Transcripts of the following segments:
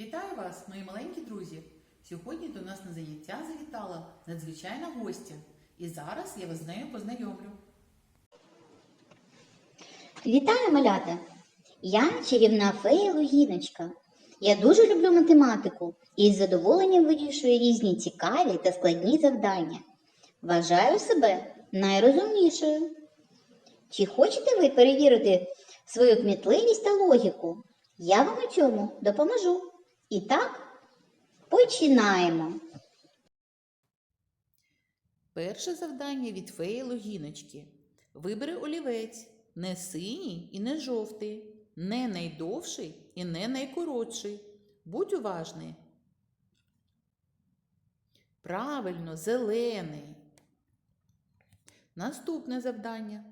Вітаю вас, мої маленькі друзі! Сьогодні до нас на заняття завітала надзвичайна гостя. І зараз я вас з нею познайомлю. Вітаю, малята! Я чарівна фея Логіночка. Я дуже люблю математику і з задоволенням вирішую різні цікаві та складні завдання. Вважаю себе найрозумнішою. Чи хочете ви перевірити свою кмітливість та логіку? Я вам у цьому допоможу. І так, починаємо. Перше завдання від феї Логіночки. Вибери олівець не синій і не жовтий, не найдовший і не найкоротший. Будь уважний. Правильно, зелений. Наступне завдання.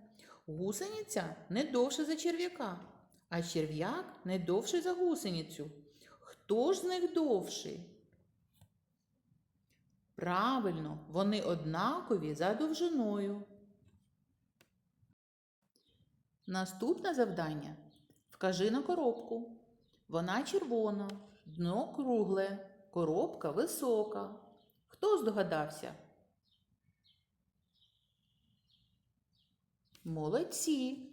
Гусениця не довше за черв'яка, а черв'як не довший за гусеницю. Хто ж з них довший? Правильно, вони однакові за довжиною. Наступне завдання. Вкажи на коробку. Вона червона, дно кругле, коробка висока. Хто здогадався? Молодці.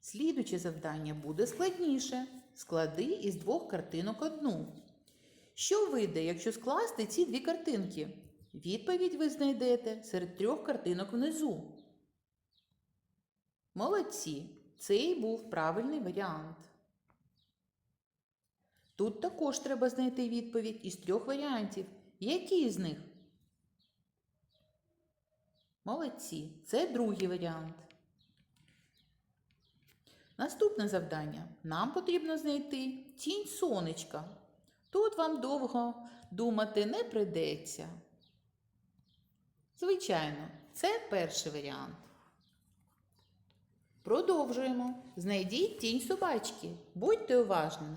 Слідуче завдання буде складніше. Склади із двох картинок одну. Що вийде, якщо скласти ці дві картинки? Відповідь ви знайдете серед трьох картинок внизу. Молодці! Цей був правильний варіант. Тут також треба знайти відповідь із трьох варіантів. Які з них? Молодці. Це другий варіант. Наступне завдання. Нам потрібно знайти тінь сонечка. Тут вам довго думати не прийдеться. Звичайно, це перший варіант. Продовжуємо. Знайдіть тінь собачки. Будьте уважними.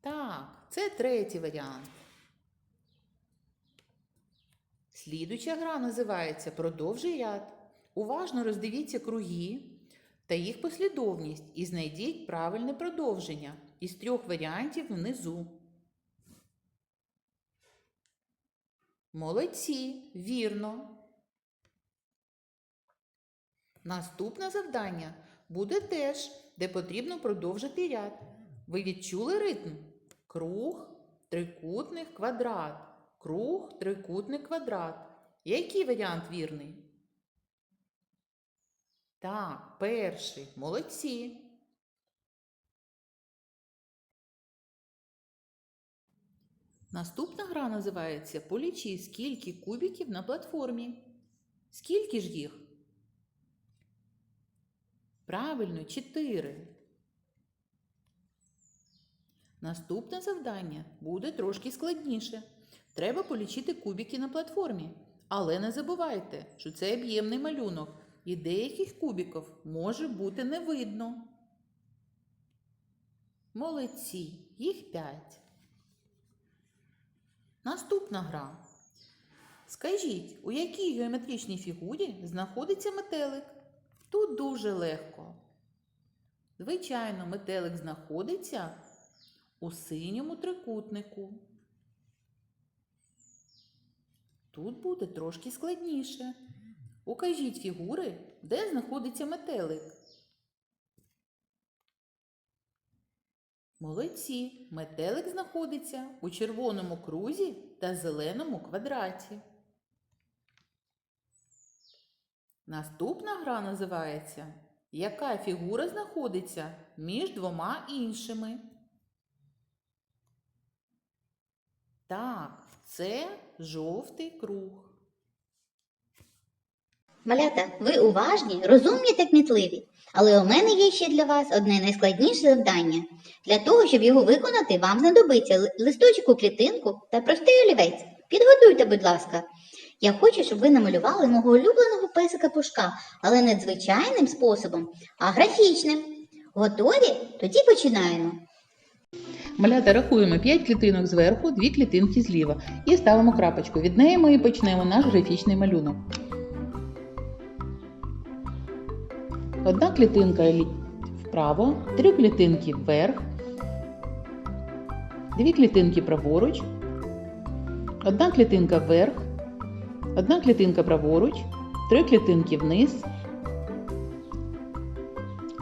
Так, це третій варіант. Слідуча гра називається Продовжуй ряд. Уважно роздивіться круги та їх послідовність і знайдіть правильне продовження із трьох варіантів внизу. Молодці, вірно. Наступне завдання буде теж, де потрібно продовжити ряд. Ви відчули ритм? Круг, трикутник, квадрат. Круг, трикутник, квадрат. Який варіант вірний? Так, перший. Молодці. Наступна гра називається Полічи, скільки кубиків на платформі. Скільки ж їх? Правильно, 4. Наступне завдання буде трошки складніше. Треба полічити кубики на платформі. Але не забувайте, що це об'ємний малюнок, і деяких кубиків може бути не видно. Молодці, їх 5. Наступна гра. Скажіть, у якій геометричній фігурі знаходиться метелик? Тут дуже легко. Звичайно, метелик знаходиться у синьому трикутнику. Тут буде трошки складніше. Укажіть фігури, де знаходиться метелик. Молодці. Метелик знаходиться у червоному крузі та зеленому квадраті. Наступна гра називається Яка фігура знаходиться між двома іншими? Так, це жовтий круг. Малята, ви уважні, розумні та кмітливі. Але у мене є ще для вас одне найскладніше завдання. Для того, щоб його виконати, вам знадобиться ли- листочок у клітинку та простий олівець. Підготуйте, будь ласка. Я хочу, щоб ви намалювали мого улюбленого песика пушка, але не звичайним способом, а графічним. Готові? Тоді починаємо. Малята рахуємо 5 клітинок зверху, 2 клітинки зліва і ставимо крапочку. Від неї ми і почнемо наш графічний малюнок. Одна клітинка вправо, три клітинки вверх, дві клітинки праворуч, одна клітинка вверх, одна клітинка праворуч, три клітинки вниз,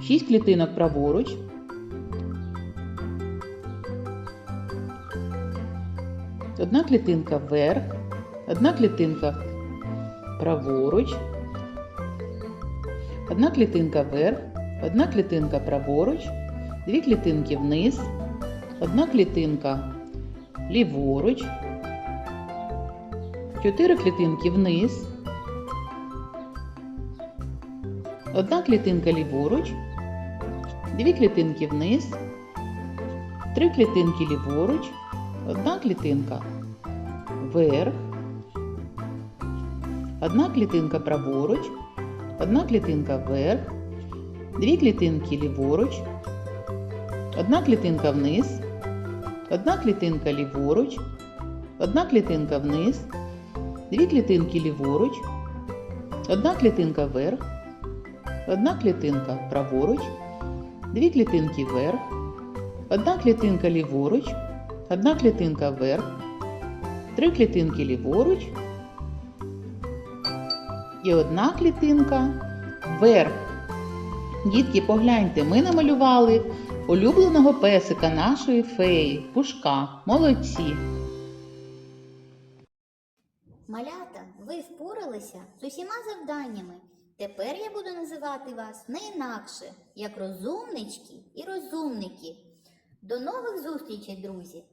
шість клітинок праворуч, одна клітинка вверх, одна клітинка праворуч, одна клітинка вверх, одна клітинка праворуч, дві клітинки вниз, одна клітинка ліворуч, чотири клітинки вниз, одна клітинка ліворуч, дві клітинки вниз, три клітинки ліворуч, одна клітинка вверх, одна клітинка праворуч, одна клітинка вверх, дві клітинки ліворуч, одна клітинка вниз, одна клітинка ліворуч, одна клітинка вниз, дві клітинки ліворуч, одна клітинка вверх, одна клітинка праворуч, дві клітинки вверх, одна клітинка ліворуч, одна клітинка вверх, три клітинки ліворуч і одна клітинка вверх. Дітки, погляньте, ми намалювали улюбленого песика нашої феї, пушка. Молодці! Малята, ви впоралися з усіма завданнями. Тепер я буду називати вас не інакше, як розумнички і розумники. До нових зустрічей, друзі!